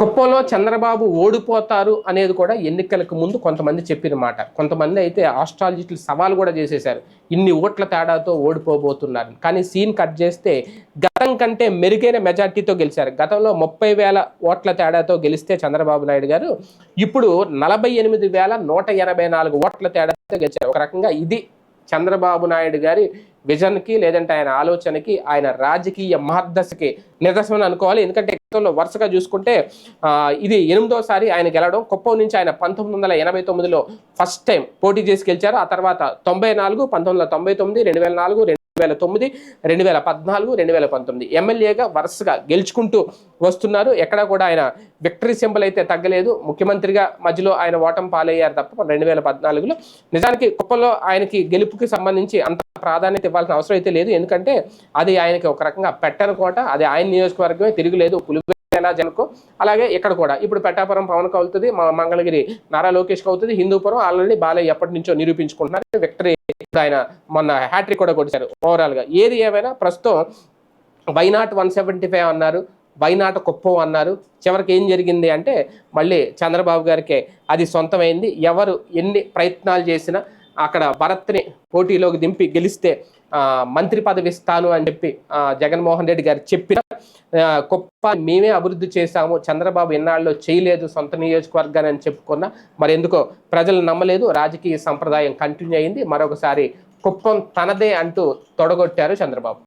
కుప్పలో చంద్రబాబు ఓడిపోతారు అనేది కూడా ఎన్నికలకు ముందు కొంతమంది చెప్పిన మాట. కొంతమంది అయితే ఆస్ట్రాలజిస్టులు సవాల్ కూడా చేసేశారు. ఇన్ని ఓట్ల తేడాతో ఓడిపోబోతున్నారు. కానీ సీన్ కట్ చేస్తే గతం కంటే మెరుగైన మెజార్టీతో గెలిచారు. గతంలో ముప్పై వేల ఓట్ల తేడాతో గెలిస్తే చంద్రబాబు నాయుడు గారు ఇప్పుడు నలభై ఎనిమిది వేల నూట ఎనభై నాలుగు ఓట్ల తేడాతో గెలిచారు. ఒక రకంగా ఇది చంద్రబాబు నాయుడు గారి విజన్కి లేదంటే ఆయన ఆలోచనకి ఆయన రాజకీయ మహర్దశకి నిదర్శనం అనుకోవాలి. ఎందుకంటే గతంలో వరుసగా చూసుకుంటే ఇది ఎనిమిదోసారి ఆయన గెలవడం కుప్పం నుంచి ఆయన పంతొమ్మిది వందల ఎనభై తొమ్మిదిలో ఫస్ట్ టైం పోటీ చేసి గెలిచారు. ఆ తర్వాత తొంభై నాలుగు పంతొమ్మిది వందల తొంభై తొమ్మిది రెండు వేల నాలుగు రెండు వేల తొమ్మిది రెండు వేల పద్నాలుగు రెండు వేల పంతొమ్మిది. ఎమ్మెల్యేగా వరుసగా గెలుచుకుంటూ వస్తున్నారు. ఎక్కడా కూడా ఆయన విక్టరీ సింబల్ అయితే తగ్గలేదు. ముఖ్యమంత్రిగా మధ్యలో ఆయన ఓటం పాలయ్యారు తప్ప రెండు వేల పద్నాలుగులో. నిజానికి కుప్పలో ఆయనకి గెలుపుకి సంబంధించి అంత ప్రాధాన్యత ఇవ్వాల్సిన అవసరం అయితే లేదు. ఎందుకంటే అది ఆయనకి ఒక రకంగా పెట్టని కోట. అది ఆయన నియోజకవర్గమే తిరుగులేదు. ఎలా జనకు? అలాగే ఇక్కడ కూడా. ఇప్పుడు పెట్టాపురం పవన్ అవుతుంది మంగళగిరి నారా లోకేష్ అవుతుంది హిందూపురం ఆల్రెడీ బాలయ్య ఎప్పటి నుంచో నిరూపించుకుంటున్నారు. విక్టరీ ఆయన మొన్న హ్యాట్రిక్ కూడా కొట్టారు ఓవరాల్గా. ఏది ఏమైనా ప్రస్తుతం why not one seventy five అన్నారు వైనాట్ కుప్పం అన్నారు. చివరికి ఏం జరిగింది అంటే మళ్ళీ చంద్రబాబు గారికి అది సొంతమైంది. ఎవరు ఎన్ని ప్రయత్నాలు చేసినా అక్కడ భరత్ని పోటీలోకి దింపి గెలిస్తే మంత్రి పదవి ఇస్తాను అని చెప్పి జగన్మోహన్ రెడ్డి గారు చెప్పిన గొప్ప మేమే అభివృద్ధి చేశాము చంద్రబాబు ఎన్నాళ్ళు చేయలేదు సొంత నియోజకవర్గాన్ని అని చెప్పుకున్నా మరి ఎందుకో ప్రజలు నమ్మలేదు రాజకీయ సంప్రదాయం కంటిన్యూ అయింది మరొకసారి కుప్పం తనదే అంటూ తొడగొట్టారు చంద్రబాబు.